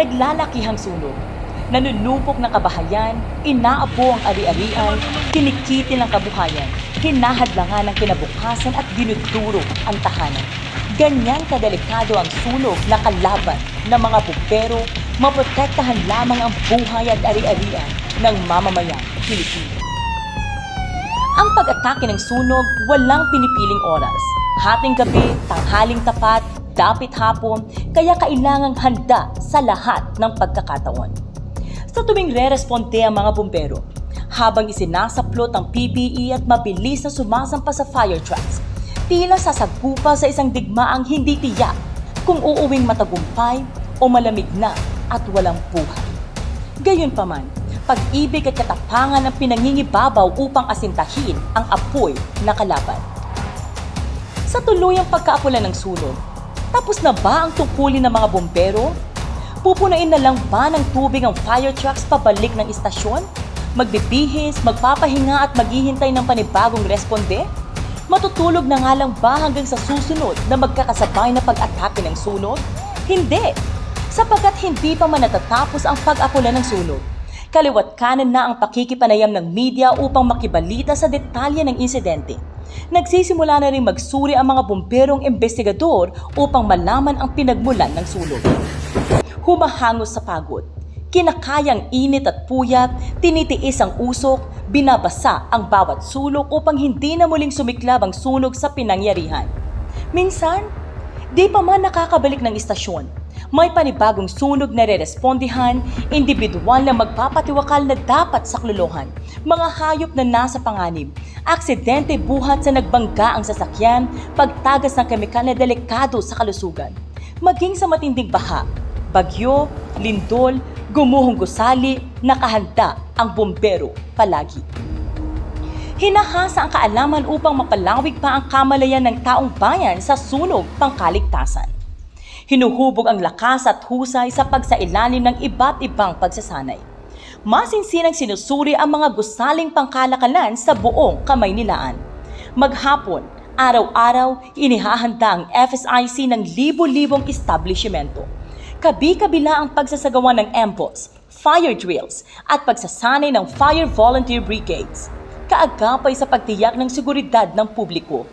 Naglalakihang sunog. Nanunupok ng kabahayan, inaabo ang ari-arian, kinikiti ng kabuhayan, hinahadlangan ng kinabukasan at dinudurog ang tahanan. Ganyan kadelikado ang sunog na kalaban ng mga bumbero, maprotektahan lamang ang buhay at ari-arian ng mamamayang Pilipino. Ang pag-atake ng sunog, walang pinipiling oras. Hating gabi, tanghaling tapat, dapit hapon, kaya kailangang handa sa lahat ng pagkakataon. Sa tuwing re-responde ang mga bumbero, habang isinasaplot ang PPE at mabilis na sumasampa sa fire trucks, tila sasagpupa sa isang digmaang hindi tiyak kung uuwing matagumpay o malamig na at walang buhay. Gayunpaman, pag-ibig at katapangan ang pinangingibabaw upang asintahin ang apoy na kalaban. Sa tuluyang pagkaapulan ng sunog, tapos na ba ang tungkulin ng mga bombero? Pupunain na lang ba ng tubig ang fire trucks pabalik ng istasyon? Magbibihis, magpapahinga at maghihintay ng panibagong responde? Matutulog na nga lang ba hanggang sa susunod na magkakasabay na pag-atake ng sunog? Hindi! Sapagkat hindi pa man natatapos ang pag-apula ng sunog. Kaliwat kanan na ang pakikipanayam ng media upang makibalita sa detalye ng insidente. Nagsisimula na rin magsuri ang mga bomberong investigador upang malaman ang pinagmulan ng sunog. Humahangos sa pagod. Kinakayang init at puyat, tinitiis ang usok, binabasa ang bawat sulok upang hindi na muling sumiklab ang sunog sa pinangyarihan. Minsan, di pa man nakakabalik ng istasyon. May panibagong sunog na re-respondihan, individual na magpapatiwakal na dapat saklolohan, mga hayop na nasa panganib, aksidente buhat sa nagbangga ang sasakyan, pagtagas ng kemikal na delikado sa kalusugan, maging sa matinding baha, bagyo, lindol, gumuhong gusali, nakahanda ang bumbero palagi. Hinahasa ang kaalaman upang mapalawig pa ang kamalayan ng taong bayan sa sunog pangkaligtasan. Hinuhubog ang lakas at husay sa pagsailalim ng iba't ibang pagsasanay. Masinsinang sinusuri ang mga gusaling pangkalakalan sa buong Kamaynilaan. Maghapon, araw-araw, inihahanda ang FSIC ng libo-libong establishmento. Kabi-kabila ang pagsasagawa ng EMPOS, fire drills, at pagsasanay ng fire volunteer brigades. Kaagapay sa pagtiyak ng seguridad ng publiko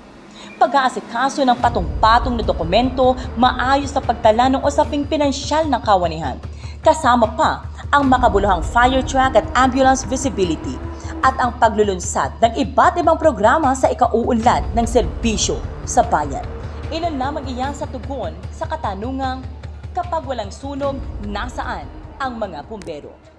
pag-aasikaso ng patong-patong na dokumento, maayos na pagtala ng usaping pinansyal ng kawanihan. Kasama pa ang makabuluhang fire truck at ambulance visibility at ang paglulunsad ng iba't ibang programa sa ikauunlad ng serbisyo sa bayan. Ilan lamang iyan sa tugon sa katanungang kapag walang sunog, nasaan ang mga bumbero?